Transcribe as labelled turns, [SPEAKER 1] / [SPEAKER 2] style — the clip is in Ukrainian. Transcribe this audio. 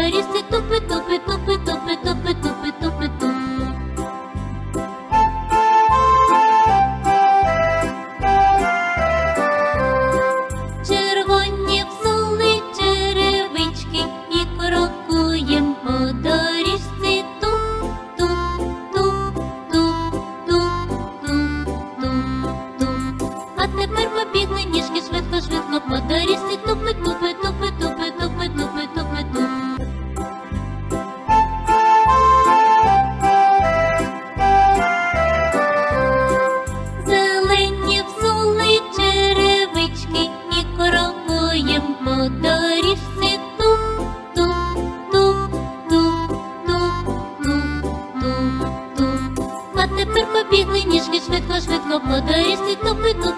[SPEAKER 1] доріжці тупи, тупи, тупи, тупи, тупи, тупи, тупи, тупи. Червоні псули черевички і крокуєм по доріжці тум, тум, тум, тум, тум, тум, тум, тум. А тепер побігли ніжки швидко, швидко по доріжці тупи, тупи. А тепер побігли ніжки швидко, швидко по доріжці тупи ту